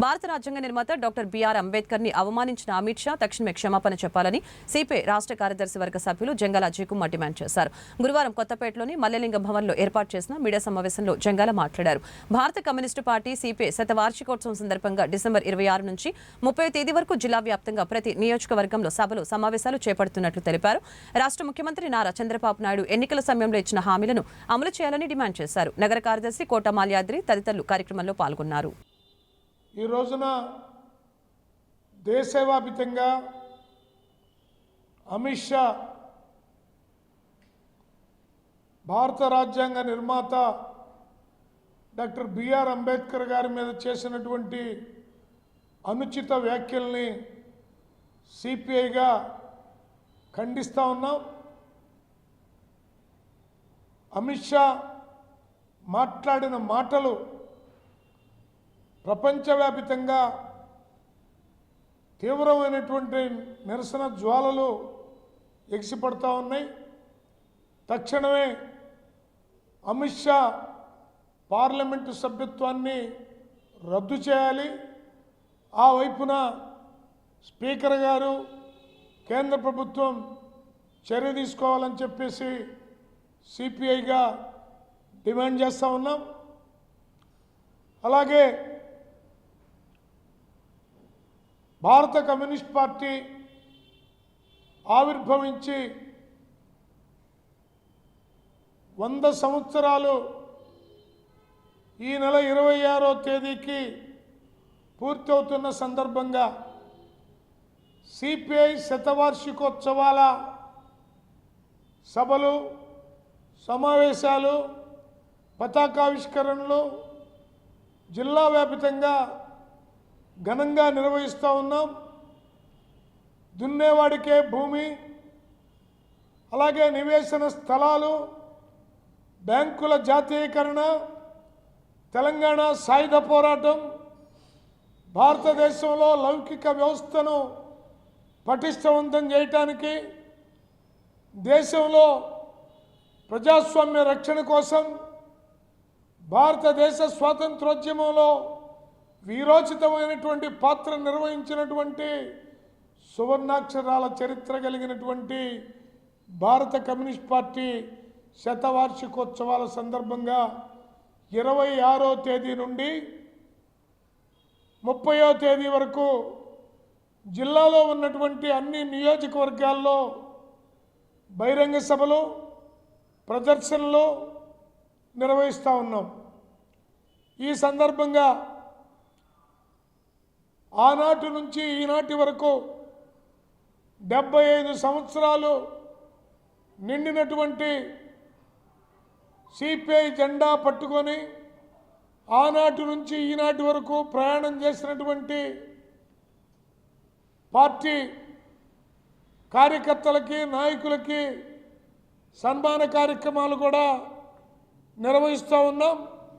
భారత రాజ్యాంగ నిర్మాత డాక్టర్ బిఆర్ అంబేద్కర్ని అవమానించిన అమిత్ షా తక్షణమే క్షమాపణ చెప్పాలని సిపిఐ రాష్ట్ర కార్యదర్శి వర్గ సభ్యులు జంగాల అజయ్ కుమార్ డిమాండ్ చేశారు. గురువారం కొత్తపేటలోని మల్లెలింగ భవన్లో ఏర్పాటు చేసిన మీడియా సమావేశంలో జంగాల మాట్లాడారు. భారత కమ్యూనిస్టు పార్టీ సిపిఐ శతవార్షికోత్సవం సందర్భంగా డిసెంబర్ ఇరవై ఆరు నుంచి ముప్పై తేదీ వరకు జిల్లా వ్యాప్తంగా ప్రతి నియోజకవర్గంలో సభలు సమావేశాలు చేపడుతున్నట్లు తెలిపారు. రాష్ట్ర ముఖ్యమంత్రి నారా చంద్రబాబు నాయుడు ఎన్నికల సమయంలో ఇచ్చిన హామీలను అమలు చేయాలని డిమాండ్ చేశారు. నగర కార్యదర్శి కోట మాల్యాద్రి తదితరులు కార్యక్రమంలో పాల్గొన్నారు. ఈ రోజున దేశవ్యాపితంగా అమిత్ షా భారత రాజ్యాంగ నిర్మాత డాక్టర్ బిఆర్ అంబేద్కర్ గారి మీద చేసినటువంటి అనుచిత వ్యాఖ్యల్ని సిపిఐగా ఖండిస్తూ ఉన్నాం. అమిత్ షా మాట్లాడిన మాటలు ప్రపంచవ్యాపితంగా తీవ్రమైనటువంటి నిరసన జ్వాలలు ఎగిసిపడతా ఉన్నాయి. తక్షణమే అమిత్ షా పార్లమెంటు సభ్యత్వాన్ని రద్దు చేయాలి. ఆ వైపున స్పీకర్ గారు కేంద్ర ప్రభుత్వం చర్య తీసుకోవాలని చెప్పేసి సిపిఐగా డిమాండ్ చేస్తూ ఉన్నాం. అలాగే భారత కమ్యూనిస్ట్ పార్టీ ఆవిర్భవించి వంద సంవత్సరాలు ఈ నెల ఇరవై ఆరో తేదీకి పూర్తవుతున్న సందర్భంగా సిపిఐ శతవార్షికోత్సవాల సభలు సమావేశాలు పతాకావిష్కరణలు జిల్లా వ్యాపితంగా ఘనంగా నిర్వహిస్తూ ఉన్నాం. దున్నేవాడికే భూమి అలాగే నివేశన స్థలాలు బ్యాంకుల జాతీయకరణ తెలంగాణ సాయుధ పోరాటం భారతదేశంలో లౌకిక వ్యవస్థను పటిష్టవంతం చేయటానికి దేశంలో ప్రజాస్వామ్య రక్షణ కోసం భారతదేశ స్వాతంత్రోద్యమంలో వీరోచితమైనటువంటి పాత్ర నిర్వహించినటువంటి సువర్ణాక్షరాల చరిత్ర కలిగినటువంటి భారత కమ్యూనిస్ట్ పార్టీ శతవార్షికోత్సవాల సందర్భంగా ఇరవై ఆరో తేదీ నుండి ముప్పయో తేదీ వరకు జిల్లాలో ఉన్నటువంటి అన్ని నియోజకవర్గాల్లో బహిరంగ సభలు ప్రదర్శనలు నిర్వహిస్తూ ఉన్నాం. ఈ సందర్భంగా ఆనాటి నుంచి ఈనాటి వరకు డెబ్బై ఐదు సంవత్సరాలు నిండినటువంటి సిపిఐ జెండా పట్టుకొని ఆనాటి నుంచి ఈనాటి వరకు ప్రయాణం చేసినటువంటి పార్టీ కార్యకర్తలకి నాయకులకి సన్మాన కార్యక్రమాలు కూడా నిర్వహిస్తూ ఉన్నాం.